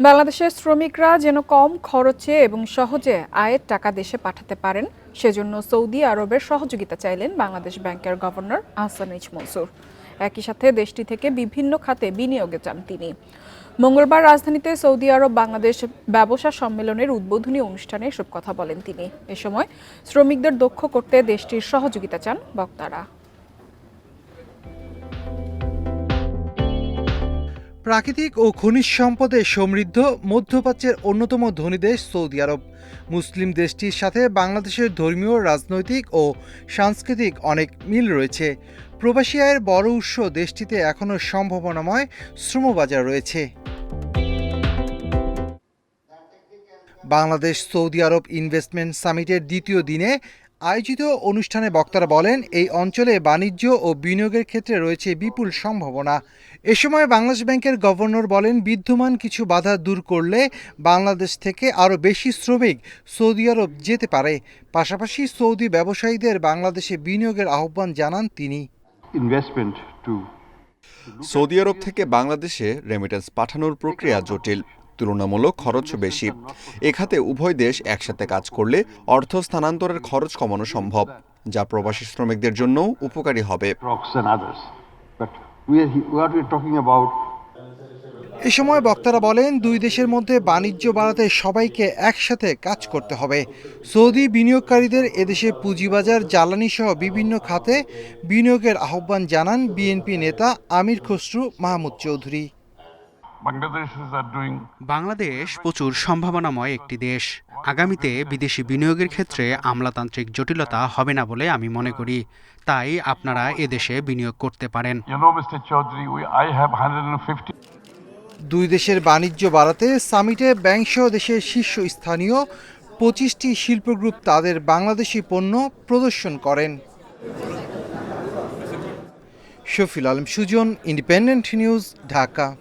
বাংলাদেশের শ্রমিকরা যেন কম খরচে এবং সহজে আয়ের টাকা দেশে পাঠাতে পারেন, সেজন্য সৌদি আরবের সহযোগিতা চাইলেন বাংলাদেশ ব্যাংকের গভর্নর আহসানিজ মনসুর। একই সাথে দেশটি থেকে বিভিন্ন খাতে বিনিয়োগে চান তিনি। মঙ্গলবার রাজধানীতে সৌদি আরব বাংলাদেশ ব্যবসা সম্মেলনের উদ্বোধনী অনুষ্ঠানে এসব কথা বলেন তিনি। এ সময় শ্রমিকদের দক্ষ করতে দেশটির সহযোগিতা চান বক্তারা। প্রাকৃতিক ও খনিজ সম্পদে সমৃদ্ধ মধ্যপ্রাচ্যের অন্যতম ধনী দেশ সৌদি আরব। মুসলিম দেশটির সাথে বাংলাদেশের ধর্মীয়, রাজনৈতিক ও সাংস্কৃতিক অনেক মিল রয়েছে। প্রবাসী আয়ের বড় উৎস দেশটিতে এখনও সম্ভাবনাময় শ্রমবাজার রয়েছে। বাংলাদেশ সৌদি আরব ইনভেস্টমেন্ট সামিটের দ্বিতীয় দিনে আয়োজিত অনুষ্ঠানে বক্তারা বলেন এই অঞ্চলে বাণিজ্য ও বিনিয়োগের ক্ষেত্রে রয়েছে বিপুল সম্ভাবনা। এ সময় বাংলাদেশ ব্যাংকের গভর্নর বলেন বিদ্যমান কিছু বাধা দূর করলে বাংলাদেশ থেকে আরও বেশি শ্রমিক সৌদি আরব যেতে পারে। পাশাপাশি সৌদি ব্যবসায়ীদের বাংলাদেশে বিনিয়োগের আহ্বান জানান তিনি। To সৌদি আরব থেকে বাংলাদেশে রেমিটেন্স পাঠানোর প্রক্রিয়া জটিল। তুলনামূলক খরচ বেশি। এ খাতে উভয় দেশ একসাথে কাজ করলে অর্থ স্থানান্তরের খরচ কমানো সম্ভব যা প্রবাসী শ্রমিকদের জন্য উপকারী হবে। এ সময় বক্তারা বলেন দুই দেশের মধ্যে বাণিজ্য বাড়াতে সবাইকে একসাথে কাজ করতে হবে। সৌদি বিনিয়োগকারীদের এদেশে পুঁজিবাজার জ্বালানি সহ বিভিন্ন খাতে বিনিয়োগের আহ্বান জানান বিএনপি নেতা আমির খসরু মাহমুদ চৌধুরী। বাংলাদেশ প্রচুর সম্ভাবনাময় একটি দেশ। আগামীতে বিদেশি বিনিয়োগের ক্ষেত্রে আমলাতান্ত্রিক জটিলতা হবে না বলে আমি মনে করি। তাই আপনারা এদেশে বিনিয়োগ করতে পারেন। You know, Mr. Chaudhary, we, I have 150 দুই দেশের বাণিজ্য বাড়াতে সামিটে ব্যাংকসহ দেশের শীর্ষস্থানীয় পঁচিশটি শিল্প গ্রুপ তাদের বাংলাদেশি পণ্য প্রদর্শন করেন। Shafil Alam Sujan Independent News Dhaka